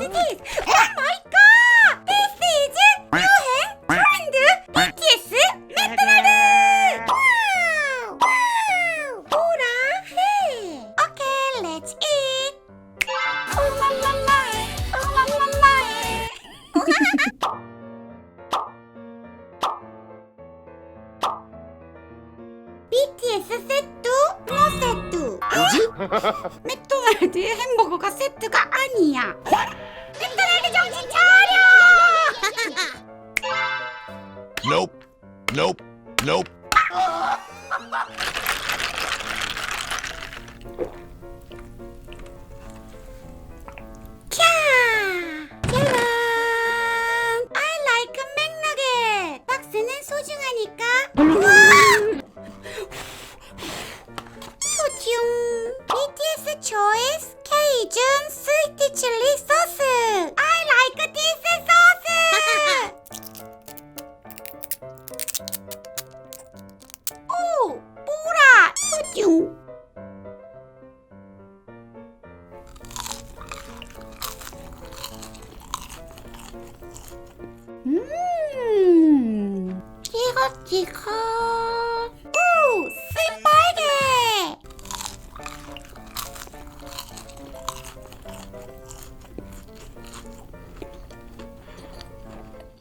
positive. Oh my god! This is Yohen Trend BTS McDonald's! Wow! Wow! Okay, let's eat! Oh la la la! Oh la la la! BTS 세트! 맥도날드의 햄버거가 세트가 아니야. 맥도날드 정신 차려! Nope. Nope. Nope. choice? Cajun sweet chili sauce. I like this sauce. おお、ボラ、ソチュン。うん、違う違う。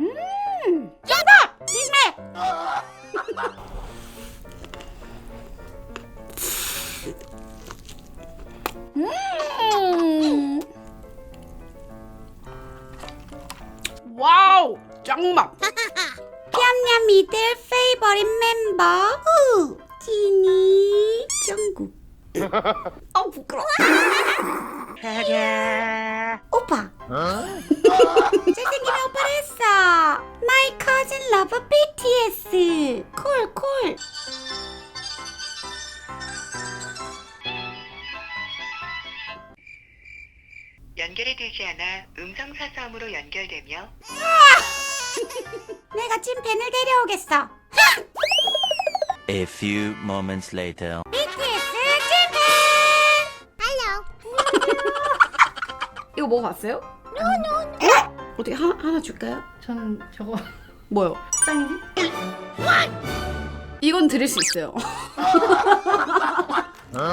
음! 빅맥! 음, 와우, 짱맛. 냠냠 이들 페이버릿 멤버 후 지니 정국 아 부끄러. 오빠. 잘생긴 오빠를 했어. My cousin love BTS 콜 콜. 연결이 되지 않아 음성 사서음으로 연결되며 내가 찐팬을 데려오겠어. A few moments later. 이거 먹어봤어요? 어떻게 하나 하나 줄까요? 저는 저거 뭐요? 짱이지? 이건 드릴 수 있어요.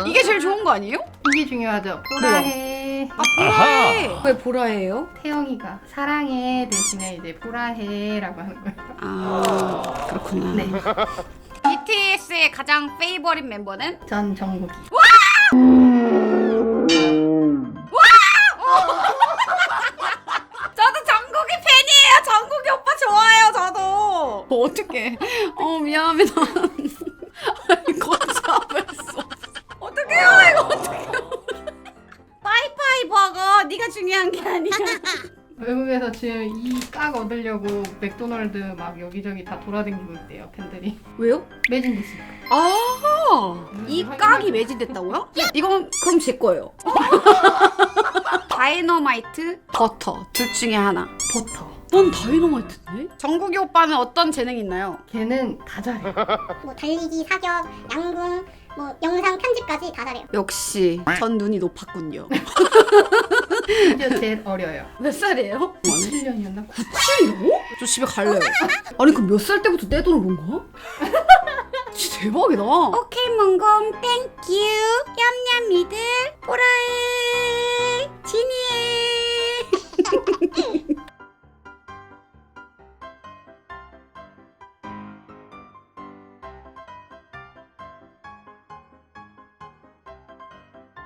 이게 제일 좋은 거 아니에요? 이게 중요하죠. 보라해. 아 보라해. 왜 보라해요? 태영이가 사랑해 대신에 이제 보라해라고 하는 거예요. 아 그렇구나. 네. BTS의 가장 페이버릿 멤버는 전 정국이. 어, 어떡해. 어 미안합니다. 아니 거짓말 했어. 어떡해요 이거 어떡해요. 빠이빠이 버거 네가 중요한 게 아니야. 외국에서 지금 이깍 얻으려고 맥도날드 막 여기저기 다 돌아다니고 있대요 팬들이. 왜요? 매진됐으니까. 아, 이 깍이 매진됐다고요? 이건 그럼 제 거예요. 다이너마이트, 버터 둘 중에 하나. 버터. 넌 다이너마이트인데? 정국이 오빠는 어떤 재능이 있나요? 걔는 다 잘해. 뭐 달리기 사격 양궁 뭐 영상 편집까지 다 잘해요 역시 전 눈이 높았군요. 이제 제가 제일 어려요. 몇 살이에요? 7년이었나? 7이라고? 저 집에 갈래요. 아니 그럼 몇 살 때부터 떼돈을 번 거야? 진짜 대박이다. 오케이 몽공 땡큐 얌얌이들 보라해